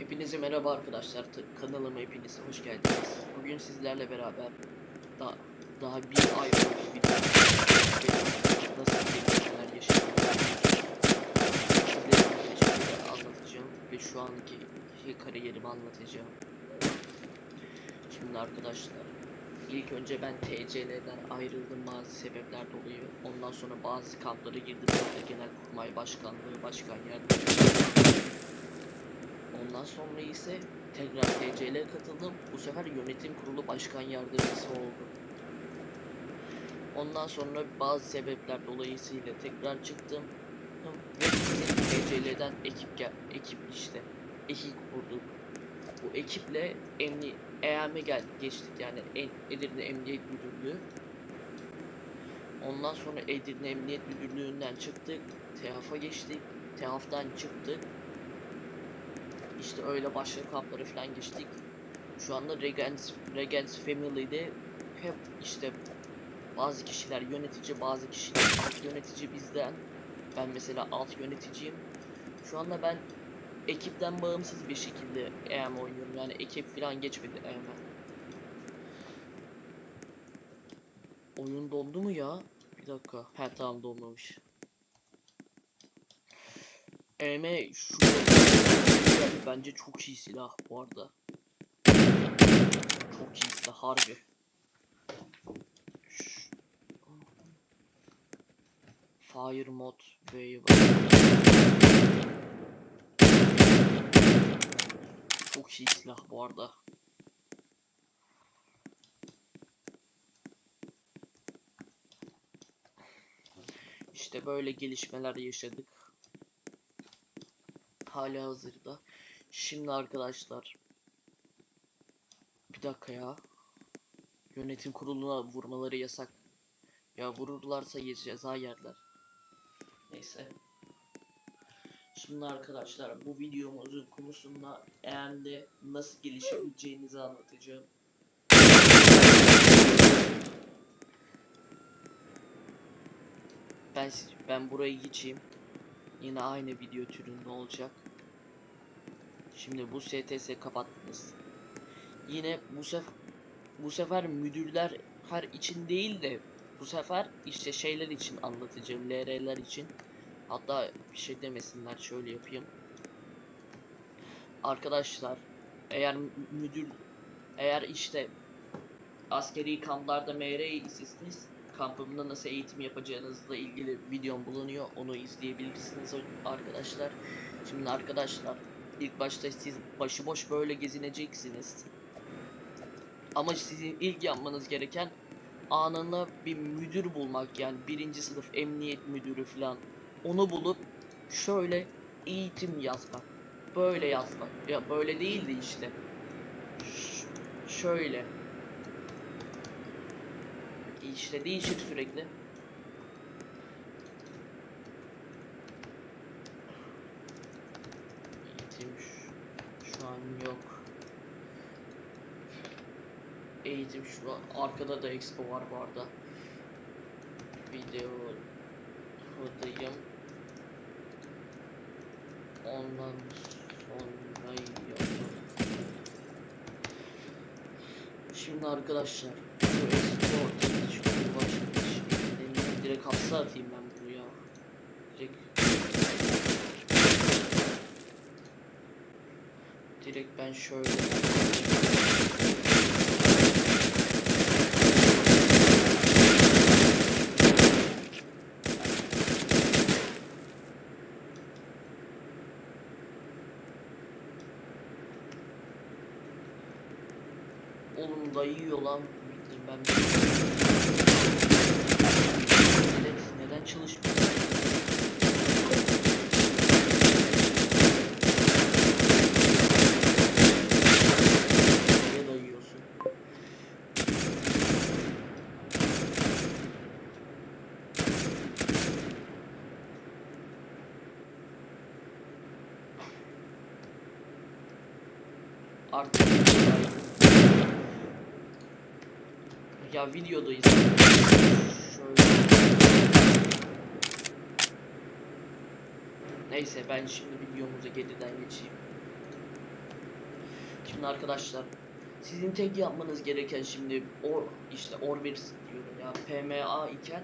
Hepinize merhaba arkadaşlar. Kanalıma hepiniz hoş geldiniz. Bugün sizlerle beraber daha daha bir ay önce bir nasıl gelişmeler gelişmeleri anlatacağım ve şu anki kariyerimi anlatacağım. Şimdi arkadaşlar ilk önce ben TCL'den ayrıldım bazı sebepler dolayı. Ondan sonra bazı kamplara girdim. Orada Genelkurmay Başkanlığı, Başkan Yardımcısı Ondan sonra ise tekrar TCL'ye katıldım. Bu sefer yönetim kurulu başkan yardımcısı oldum. Ondan sonra bazı sebepler dolayısıyla tekrar çıktım. Ve TCL'den ekip gel ekip işte ekip kurduk. Bu ekiple emni EAM'e gel geçtik yani en, Edirne Emniyet Müdürlüğü. Ondan sonra Edirne Emniyet Müdürlüğü'nden çıktık. TEHAF'a geçtik. TEHAF'tan çıktık. İşte öyle başka kamplara falan geçtik. Şu anda Regents, Regents Family'de hep işte bazı kişiler yönetici, bazı kişiler alt yönetici bizden. Ben mesela alt yöneticiyim. Şu anda ben ekipten bağımsız bir şekilde EM oynuyorum. Yani ekip falan geçmedi EM'e. Oyun dondu mu ya? Bir dakika. He tamam donmamış. EM şu bence çok iyi silah bu arada. Çok iyi silah harbi. Fire mod Wave. Çok iyi silah bu arada. İşte böyle gelişmeler yaşadık. Hala hazırda. Şimdi arkadaşlar. Bir dakika ya. Yönetim kuruluna vurmaları yasak. Ya vururlarsa ceza yerler. Neyse. Şimdi arkadaşlar bu videomuzun konusunda EM'de nasıl gelişebileceğinizi anlatacağım. Ben ben burayı geçeyim. Yine aynı video türünde olacak. Şimdi bu STS kapattınız. Yine bu sefer bu sefer müdürler her için değil de bu sefer işte şeyler için anlatacağım. LR'ler için. Hatta bir şey demesinler şöyle yapayım. Arkadaşlar eğer mü- müdür eğer işte askeri kamplarda MR isterseniz kampımda nasıl eğitim yapacağınızla ilgili videom bulunuyor. Onu izleyebilirsiniz arkadaşlar. Şimdi arkadaşlar ilk başta siz başıboş böyle gezineceksiniz. Ama sizin ilk yapmanız gereken anında bir müdür bulmak. Yani birinci sınıf emniyet müdürü falan. Onu bulup şöyle eğitim yazmak. Böyle yazmak. Ya böyle değildi işte. Ş- şöyle. İşte değişir sürekli eğitim şu, şu an yok eğitim şu arkada da expo var bu arada. Video buradayım ondan sonra. Şimdi arkadaşlar bu expo şöyle Benim direkt hapse atayım ben bunu ya. Direkt. Direkt ben şöyle dayıyor lan. Ben Evet, neden çalışmıyor? Artık ya videodayız. Neyse ben şimdi videomuza geriden geçeyim. Şimdi arkadaşlar sizin tek yapmanız gereken şimdi or işte Orbers diyorum ya PMA iken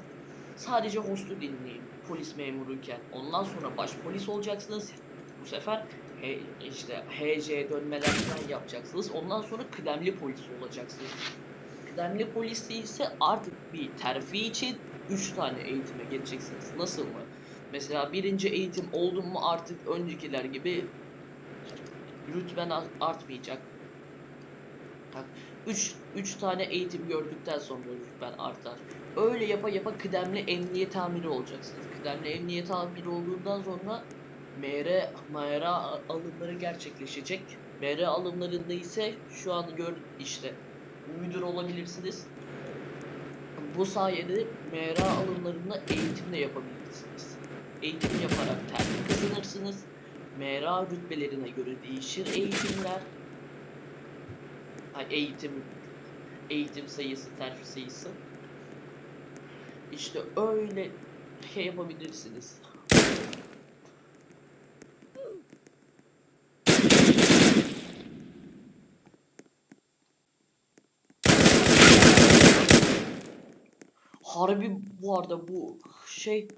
sadece host'u dinleyin polis memuruyken ondan sonra baş polis olacaksınız bu sefer he, işte HC dönmeler falan yapacaksınız ondan sonra kıdemli polis olacaksınız kıdemli polis ise artık bir terfi için 3 tane eğitime geçeceksiniz nasıl mı? Mesela birinci eğitim oldun mu artık öncekiler gibi rütben artmayacak. 3 3 tane eğitim gördükten sonra rütben artar. Öyle yapa yapa kıdemli emniyet amiri olacaksınız. Kıdemli emniyet amiri olduğundan sonra MR, MR alımları gerçekleşecek. MR alımlarında ise şu an gör işte müdür olabilirsiniz. Bu sayede MR alımlarında eğitim de yapabilirsiniz. Eğitim yaparak terfi kazanırsınız. MR rütbelerine göre değişir eğitimler. Ha, eğitim eğitim sayısı, terfi sayısı. İşte öyle şey yapabilirsiniz. Harbi bu arada bu şey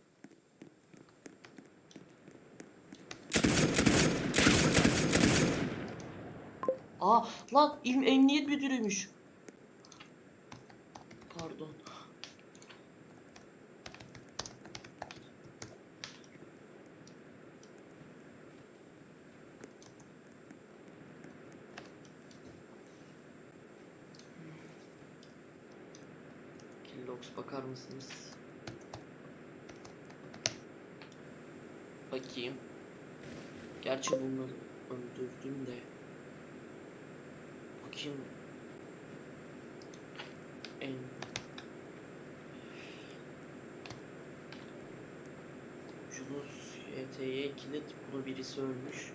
Aa lan il- emniyet müdürüymüş. Pardon. Killox bakar mısınız? Bakayım. Gerçi bunu öldürdüm de. Bakayım. En... Yunus YT'ye kilit bunu birisi ölmüş.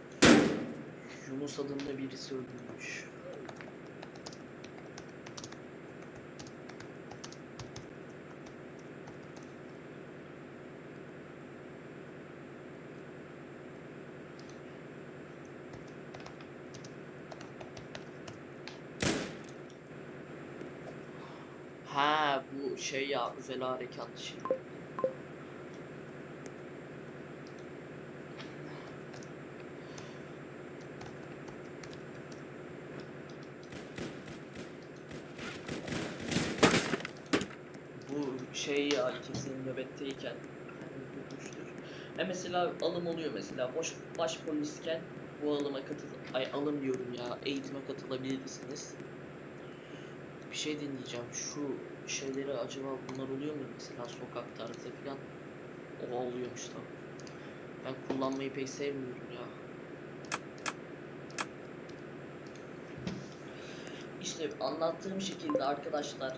Yunus adında birisi öldürmüş. Ha bu şey ya özel harekat şey. Bu şey ya kesin nöbetteyken bulmuştur. E mesela alım oluyor mesela boş baş polisken bu alıma katıl ay alım diyorum ya eğitime katılabilirsiniz. Bir şey deneyeceğim. Şu şeyleri acaba bunlar oluyor mu? Mesela sokak tarzı falan. O oluyormuş da. Ben kullanmayı pek sevmiyorum ya. İşte anlattığım şekilde arkadaşlar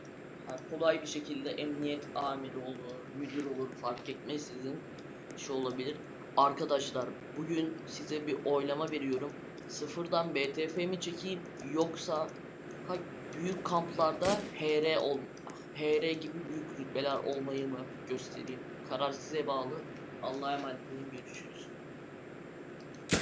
kolay bir şekilde emniyet amiri olur, müdür olur fark etmez sizin şey olabilir. Arkadaşlar bugün size bir oylama veriyorum. Sıfırdan BTF mi çekeyim yoksa ha, büyük kamplarda HR ol HR gibi büyük rütbeler olmayı mı göstereyim? Karar size bağlı. Allah'a emanet olun. Görüşürüz.